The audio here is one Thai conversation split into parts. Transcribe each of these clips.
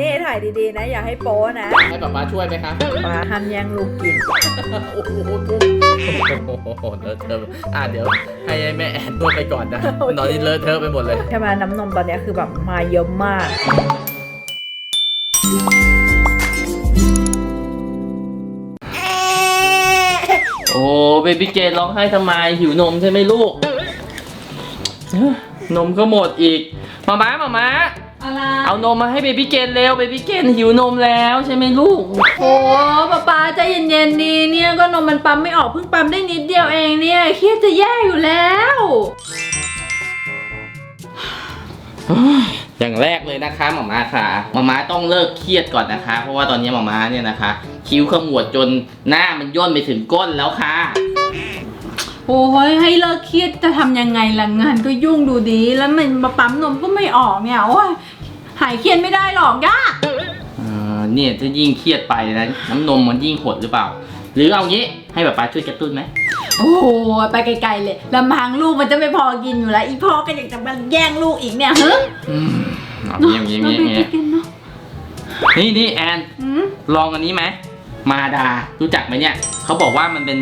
นี่ถ่ายดีๆนะ อย่าให้โป๊นะให้ป๊าป๊าช่วยไหมคะปลาห้ามแย่งลูกกิน โอ้โหกุ้งโอ้โหเลอะเทอะอะเดี๋ยวให้แม่แอนนวดไปก่อนนะโอเคตอนนี้เลอะเทอะไปหมดเลยใช่ไหมน้ำนมตอนเนี้ยคือแบบมาเยอะมากโอ้เบบี้เกนร้องไห้ทำไมหิวนมใช่ไหมลูกเอ้อนมก็หมดอีกมาม้ามาม้า อะไรเอานมมาให้เบบี้เกนเร็วเบบี้เกนหิวนมแล้วใช่ไหมลูก โอ้ป๊าป๊าใจเย็นๆดีเนี่ยก็นมมันปั๊มไม่ออกเพิ่งปั๊มได้นิดเดียวเองเนี่ยเครียดจะแย่อยู่แล้วอย่างแรกเลยนะคะหมาม้าค่ะหมาม้าต้องเลิกเครียดก่อนนะคะ เพราะว่าตอนนี้หมาม้าเนี่ยนะคะ คิ้วขมวดจนหน้ามันย่นไปถึงก้นแล้วค่ะโอ้ยให้เลิกเครียดจะทำยังไงล่ะงานก็ยุ่งดูดี แล้วมันมาปั๊มนมก็ไม่ออกเนี่ยโอ้ย หายเครียดไม่ได้หรอกยากเอ่อเนี่ยถ้ายิ่งเครียดไปนะน้ำนมมันยิ่งหดหรือเปล่า หรือเอางี้ให้ป๊าป๊าช่วยกระตุ้นไหมโอ้ยไปไกลๆเลยลำพังลูกมันจะไม่พอกินอยู่แล้วอีพ่อก็อยากจะมาแย่งลูกอีกเนี่ยเฮ้ยอืมเอาอย่างงี้อย่างงี้อย่างงี้กินเนาะนี่นี่แอนอืมลองอันนี้ไหมมาดารู้จักไหมเนี่ยเขาบอกว่ามันเป็น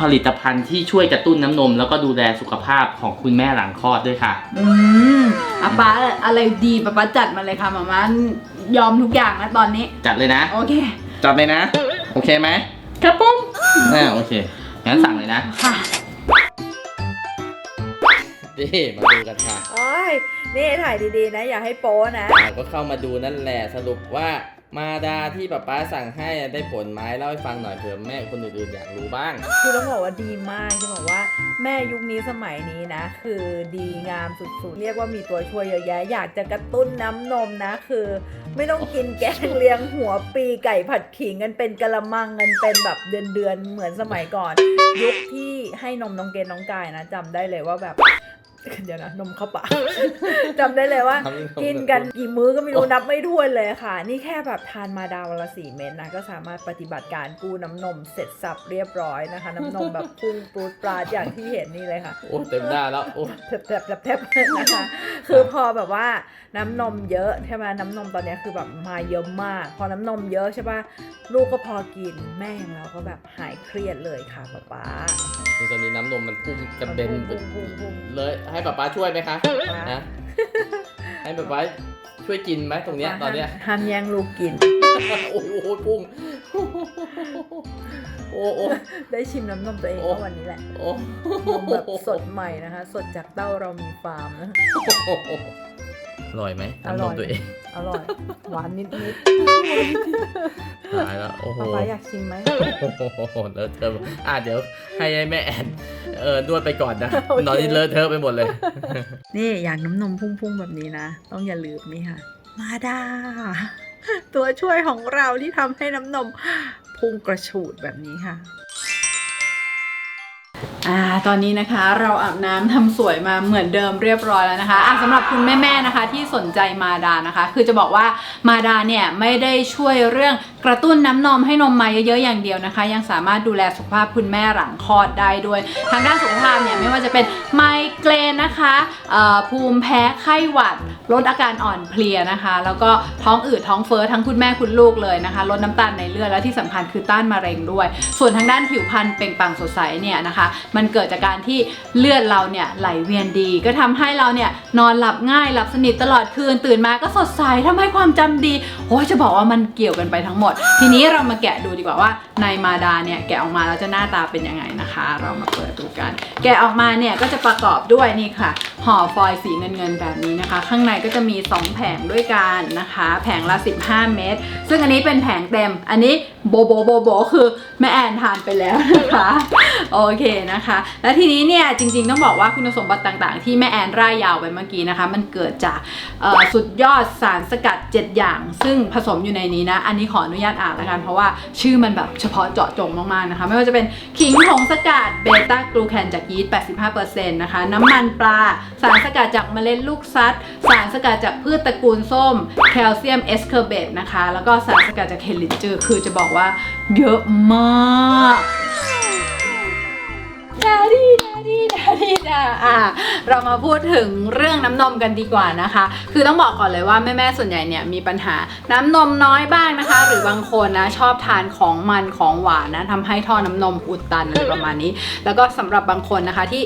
ผลิตภัณฑ์ที่ช่วยกระตุ้นน้ำนม แล้วก็ดูแลสุขภาพของคุณแม่หลังคลอดด้วยค่ะ อืม อาป้าอะไรดีป้าป้าจัดมาเลยค่ะหมามายอมทุกอย่างแล้วตอนนี้ จัดเลยนะ โอเค จัดเลยนะ โอเคไหมครับผมอ่าโอเค งั้นสั่งเลยนะค่ะนี่มาดูกันค่ะ โอ้ย นี่ถ่ายดีๆนะ อย่าให้โป๊นะอ่าก็เข้ามาดูนั่นแหละสรุปว่า มาดาที่ป๊าป๊าสั่งให้ได้ผลไหมเล่าให้ฟังหน่อยเผื่อแม่คนอื่นๆอยากรู้บ้าง คือต้องบอกว่าดีมากจะบอกว่าแม่ยุคนี้สมัยนี้นะ คือดีงามสุดๆ เรียกว่ามีตัวช่วยเยอะแยะ อยากจะกระตุ้นน้ำนมนะ คือ ไม่ต้องกินแกงเลียงหัวปีไก่ผัดขิงกันเป็นกะละมังกันเป็นแบบเดือนๆเหมือนสมัยก่อน ยุคที่ให้นมน้องเกณฑ์น้องกายนะจำได้เลยว่าแบบ เดี๋ยวนะนมเข้าปาก จำได้เลยว่า กินกันกี่มื้อก็ไม่รู้นับไม่ถ้วนเลยค่ะ นี่แค่แบบทานมาดาววันละสี่เม็ดนะ ก็สามารถปฏิบัติการกู้น้ำนมเสร็จสับเรียบร้อยนะคะ น้ำนมแบบพุ่งปรูดปราดอย่างที่เห็นนี่เลยค่ะ โอ้เต็มหน้าแล้วโอ้แทบแทบแทบแทบนะคะ คือพอแบบว่าน้ำนมเยอะใช่ไหมน้ำนมตอนเนี้ยคือแบบมาเยอะมาก พอน้ำนมเยอะใช่ปะลูกก็พอกินแม่อย่างเราก็แบบหายเครียดเลยค่ะป๊าป๊านี่ตอนนี้น้ำนมมันพุ่งกระเด็นพุ่งพุ่งพุ่งเลยให้ป๊าป๊าช่วยไหมคะป๊านะให้ป๊าป๊าช่วยกินไหมตรงเนี้ยตอนเนี้ยห้ามแย่งลูกกิน โอ้โหพุ่งโอ้โอ้ได้ชิมน้ำนมตัวเองโอ้ก็วันนี้แหละโอ้นมแบบสดใหม่นะคะ สดจากเต้าเรามีฟาร์มนะ อร่อยไหมอร่น้ำนอยมตัวเอง อร่อย หวานนิดนิดตายแล้ว โอ้โหป๊าป๊าอยากชิมไหมโอ้โหเลอะเทอะอะเดี๋ยวให้แม่แอนเออนวดไปก่อนนะโอเคตอนนี้เลอะเทอะไปหมดเลย นี่อยากน้ำนมพุ่งๆแบบนี้นะ ต้องอย่าลืมนี่ค่ะ มาดาตัวช่วยของเราที่ทำให้น้ำนมพุ่งกระฉูดแบบนี้ค่ะ อ่าตอนนี้นะคะเราอาบน้ำทำสวยมาเหมือนเดิมเรียบร้อยแล้วนะคะอะสำหรับคุณแม่ๆนะคะที่สนใจมาดานะคะ คือจะบอกว่ามาดาเนี่ยไม่ได้ช่วยเรื่องกระตุ้นน้ำนมให้นมมาเยอะๆอย่างเดียวนะคะ ยังสามารถดูแลสุขภาพคุณแม่หลังคลอดได้ด้วย ทางด้านสุขภาพเนี่ยไม่ว่าจะเป็นไม เกรนนะคะภูมิแพ้ไข้หวัด ลดอาการอ่อนเพลียนะคะ แล้วก็ท้องอืดท้องเฟ้อทั้งคุณแม่คุณลูกเลยนะคะ ลดน้ำตาลในเลือดและที่สำคัญคือต้านมะเร็งด้วย ส่วนทางด้านผิวพรรณเปล่งปลั่งสดใสเนี่ยนะคะ มันเกิดจากการที่เลือดเราเนี่ยไหลเวียนดี ก็ทำให้เราเนี่ยนอนหลับง่ายหลับสนิทตลอดคืนตื่นมาก็สดใสทำให้ความจำดีโอ้จะบอกว่ามันเกี่ยวกันไปทั้งหมด ทีนี้เรามาแกะดูดีกว่าว่าในมาดาเนี่ยแกะออกมาแล้วจะหน้าตาเป็นยังไงนะคะ เรามาเปิดดูกัน แกะออกมาเนี่ยก็จะประกอบด้วยนี่ค่ะห่อฟอยล์สีเงินๆแบบนี้นะคะ ข้างในก็จะมี 2 แผงด้วยกันนะคะ แผงละ 15 เม็ดซึ่งอันนี้เป็นแผงเต็ม อันนี้โบโบโบโบคือแม่แอนทานไปแล้วนะคะ โอเคนะคะ แล้วทีนี้เนี่ยจริงๆต้องบอกว่าคุณสมบัติต่างๆ ที่แม่แอนร่ายยาวไปเมื่อกี้นะคะ มันเกิดจากสุดยอดสารสกัด 7 อย่าง ซึ่งผสมอยู่ในนี้นะ อันนี้ขออนุญาตอ่านล้วกันเพราะว่าชื่อมันแบบเฉพาะเจาะจงมากๆนะคะ ไม่ว่าจะเป็นขิงผงสกัดเบต้ากลูแคนจากยีสต์85%นะคะน้ำมันปลา สารสกัดจากเมล็ดลูกซัดสารสกัดจากพืชตระกูลส้มแคลเซียมเอสเคอร์เบตนะคะ แล้วก็สารสกัดจากเฮลินจือคือจะบอกว่าเยอะมาก อะเรามาพูดถึงเรื่องน้ำนมกันดีกว่านะคะ คือต้องบอกก่อนเลยว่าแม่ๆส่วนใหญ่เนี่ยมีปัญหาน้ำนมน้อยบ้างนะคะ หรือบางคนนะชอบทานของมันของหวานนะทำให้ท่อน้ำนมอุดตันอะไรประมาณนี้ แล้วก็สำหรับบางคนนะคะที่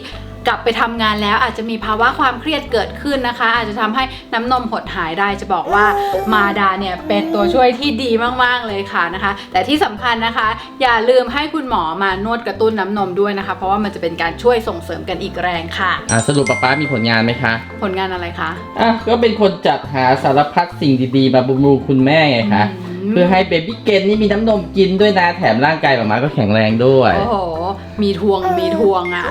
กลับไปทำงานแล้วอาจจะมีภาวะความเครียดเกิดขึ้นนะคะ อาจจะทำให้น้ำนมหดหายได้จะบอกว่ามาดาเนี่ยเป็นตัวช่วยที่ดีมากๆเลยค่ะนะคะ แต่ที่สำคัญนะคะ อย่าลืมให้คุณหมอมานวดกระตุ้นน้ำนมด้วยนะคะ เพราะว่ามันจะเป็นการช่วยส่งเสริมกันอีกแรงค่ะอะสรุปป๊าป๊ามีผลงานไหมคะ ผลงานอะไรคะอะก็เป็นคนจัดหาสารพัดสิ่งดีๆ มาบำรุงคุณแม่ไงคะมเพื่อให้เบบี้เกนนี่มีน้ำนมกินด้วยนะแถมร่างกายป๊ามาก็แข็งแรงด้วย โอ้โห มีทวงมีทวงอะ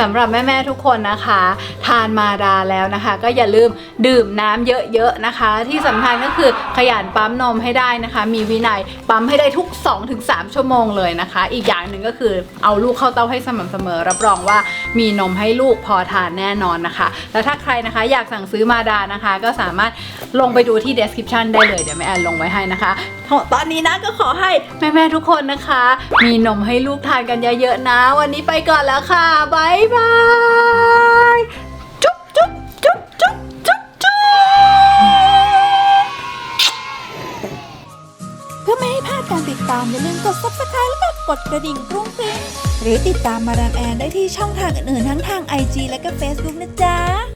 สำหรับแม่ๆทุกคนนะคะ ทานมาดาแล้วนะคะ ก็อย่าลืมดื่มน้ำเยอะๆนะคะ ที่สำคัญก็คือขยันปั๊มนมให้ได้นะคะ มีวินัยปั๊มให้ได้ทุก 2-3 ชั่วโมงเลยนะคะ อีกอย่างหนึ่งก็คือเอาลูกเข้าเต้าให้สม่ำเสมอ รับรองว่ามีนมให้ลูกพอทานแน่นอนนะคะ แล้วถ้าใครนะคะอยากสั่งซื้อมาดานะคะ ก็สามารถลงไปดูที่ description ได้เลยเดี๋ยวแม่แอนลงไว้ให้นะคะ ตอนนี้นะก็ขอให้แม่ๆทุกคนนะคะ มีนมให้ลูกทานกันเยอะๆนะ วันนี้ไปก่อนแล้วค่ะบายบายจุ๊บจุ๊บจุ๊บจุ๊บจุ๊บจุ๊บเพื่อไม่ให้พลาดการติดตามอย่าลืมกด subscribe แล้วก็กดกระดิ่งกรุ้งกริ้งหรือติดตามมาดามแอนได้ที่ช่องทางอื่นๆทั้งทาง IG และก็ Facebook นะจ๊ะ